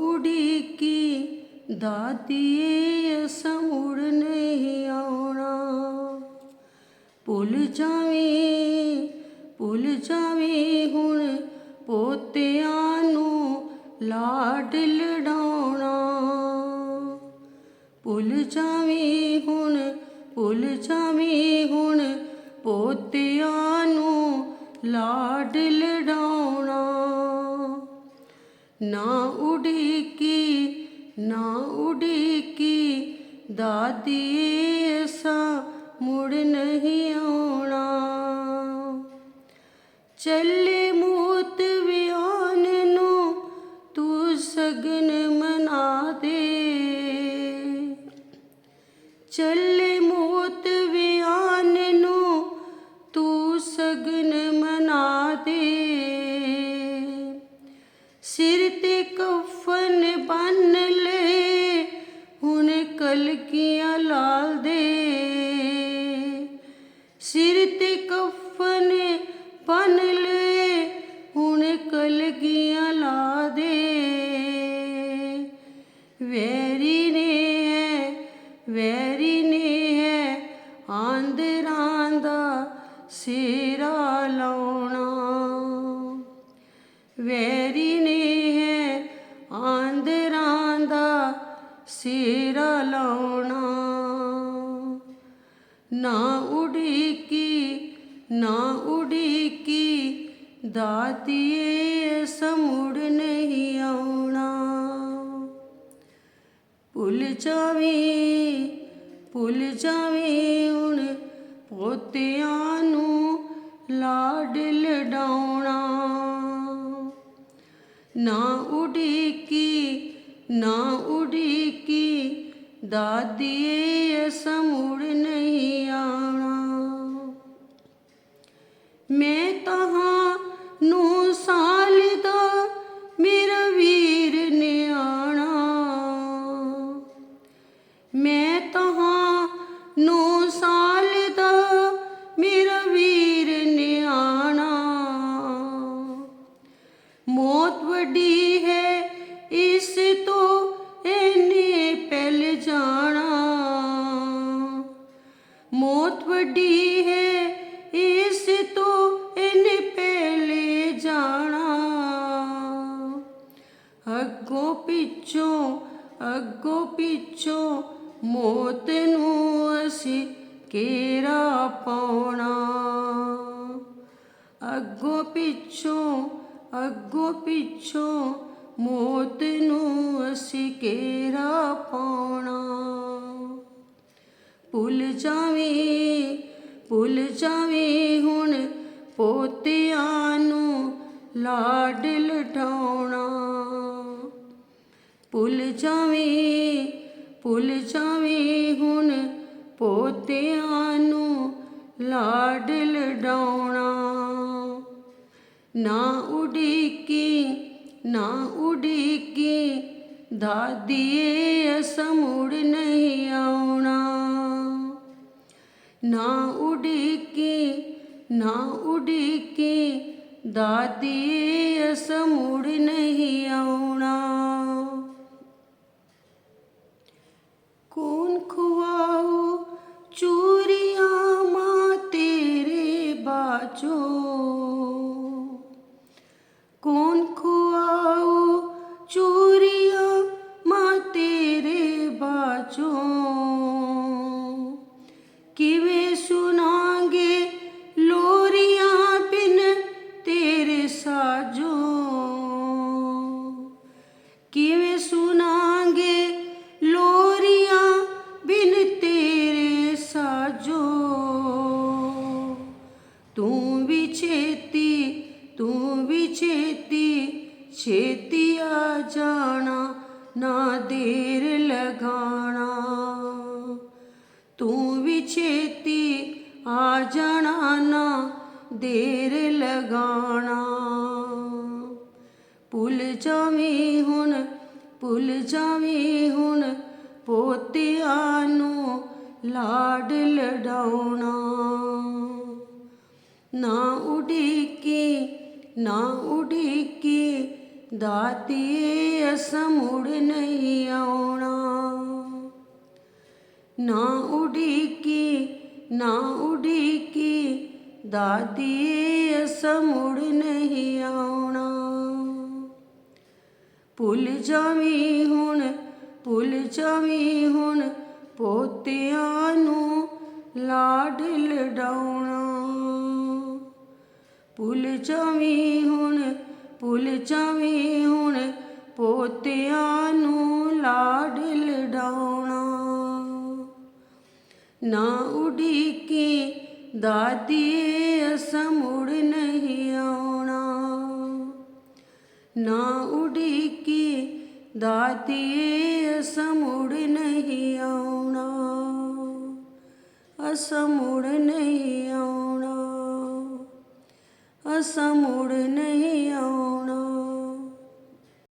ਉਡੀਕੀ ਦਾਤੀਏ ਅਸਾਂ ਮੁੜ ਨਹੀਂ ਆਉਣਾ। ਭੁੱਲ ਜਾਵੀਂ ਭੁੱਲ ਜਾਵੀਂ ਹੁਣ ਪੋਤਿਆਂ ਨੂੰ ਲਾਡ ਲਡਾਉਣਾ ਭੁੱਲ ਜਾਵੀਂ ਹੁਣ, ਭੁੱਲ ਜਾਵੀਂ ਹੁਣ ਪੋਤਿਆਂ ਨੂੰ ਲਾਡ ਲਡਾਉਣਾ ਨਾ ਉਡੀਕੀ ਨਾ ਉਡੀਕੀ। ਦਾਦੀ ਅਸਾਂ ਮੁੜ ਨਹੀਂ ਆਉਣਾ। ਚੱਲੇ ਮੂਤ ਵਿਆਨ ਨੂੰ ਤੂੰ ਸਗਨ ਮਨਾ ਦੇ। ਚੱਲੇ ਮੌਤ ਵਿਆਨ ਨੂੰ ਤੂੰ ਸਗਨ ਮਨਾ ਦੇ। ਕਫਨ ਪਨ ਲੈ, ਹੁਣ ਕਲਕੀਆਂ ਲਾ ਦੇ। ਵੈਰੀ ਨੇ ਹੈ, ਵੈਰੀ ਨੇ ਹੈ, ਆਂਦਰਾਂ ਦਾ ਸਿਰਾ ਲਾਉਣਾ। ਵੈਰੀ ਨੇ ਹੈ, ਆਂਦਰਾਂ ਦਾ ਸਿਰਾ ਲਾਉਣਾ। ਨਾ ਉਡੀਕੀ ਨਾ ਉਡੀਕੀ, ਦਾਤੀਏ ਸਮੁੜ ਨਹੀਂ ਆਉਣਾ। ਭੁੱਲ ਜਾਵੀਂ ਭੁੱਲ ਜਾਵੀਂ ਹੁਣ ਪੋਤਿਆਂ ਨੂੰ ਲਾਡ ਲਡਾਉਣਾ। ਨਾ ਉਡੀਕੀ ਨਾ ਉਡੀਕੀ ਦਾਦੀਏ ਸਮੁੜ ਕੇਰਾ ਪਾਉਣਾ। ਅੱਗੋਂ ਪਿੱਛੋਂ ਅੱਗੋਂ ਪਿੱਛੋਂ ਮੌਤ ਨੂੰ ਅਸੀਂ ਕੇਰਾ ਪਾਉਣਾ। ਭੁੱਲ ਜਾਵੀਂ ਭੁੱਲ ਜਾਵੀਂ ਹੁਣ ਪੋਤਿਆਂ ਨੂੰ ਲਾਡ ਲਟਾਉਣਾ। ਭੁੱਲ ਜਾਵੀਂ ਭੁੱਲ ਜਾਵੀਂ ਹੁਣ ਪੋਤਿਆਂ ਨੂੰ ਲਾਡ ਲਡਾਉਣਾ। ਨਾ ਉਡੀਕੀ ਨਾ ਉਡੀਕੀ, ਦਾਦੀਏ, ਅਸਾਂ ਮੁੜ ਨਹੀਂ ਆਉਣਾ। ਨਾ ਉਡੀਕੀ ਨਾ ਉਡੀਕੀ, ਦਾਦੀਏ, ਅਸਾਂ ਮੁੜ ਨਹੀਂ ਆਉਣਾ। ਕੌਣ ਖਵਾਉ ਬਾਜੋ ਕਿਵੇਂ ਸੁਨਾਂਗੇ ਲੋਰੀਆਂ ਬਿਨ ਤੇਰੇ ਸਾਜੋ। ਕਿਵੇਂ ਸੁਨਾਂਗੇ ਲੋਰੀਆਂ ਬਿਨ ਤੇਰੇ ਸਾਜੋ। ਤੂੰ ਵੀ ਛੇਤੀ, ਤੂੰ ਵੀ ਛੇਤੀ ਛੇਤੀ ਆ ਜਾਣਾ ਨਾ ਦੇ ਜਾਣਾ ਨਾ ਦੇਰ ਲਗਾਣਾ। ਭੁੱਲ ਜਾਵੀਂ ਹੁਣ, ਭੁੱਲ ਜਾਵੀਂ ਹੁਣ ਪੋਤਿਆਂ ਨੂੰ ਲਾਡ ਲਡਾਉਣਾ। ਨਾ ਉਡੀਕੀ ਨਾ ਉਡੀਕੀ ਦਾਤੀਏ ਅਸ ਮੁੜ ਨਹੀਂ ਆਉਣਾ। ਨਾ ਉਡੀਕੀ ਨਾ ਉਡੀਕੀ ਦਾਤੀਏ ਅਸ ਮੁੜ ਨਹੀਂ ਆਉਣਾ। ਭੁੱਲ ਜਾਵੀਂ ਹੁਣ, ਭੁੱਲ ਜਾਵੀਂ ਹੁਣ ਪੋਤਿਆਂ ਨੂੰ ਲਾਡ ਲਡਾਉਣਾ। ਭੁੱਲ ਜਾਵੀਂ ਹੁਣ, ਭੁੱਲ ਜਾਵੀਂ ਹੁਣ ਪੋਤਿਆਂ ਨੂੰ ਲਾਡ ਲਡਾਉਣਾ। ਨਾ ਉਡੀਕੀ, ਦਾਦੀ ਅਸ ਮੁੜ ਨਹੀਂ ਆਉਣਾ। ਨਾ ਉਡੀਕੀ ਦਾਤੀਏ ਅਸ ਮੁੜ ਨਹੀਂ ਆਉਣਾ। ਅਸ ਮੁੜ ਨਹੀਂ ਆਉਣਾ। ਅਸ ਮੁੜ ਨਹੀਂ ਆਉਣਾ।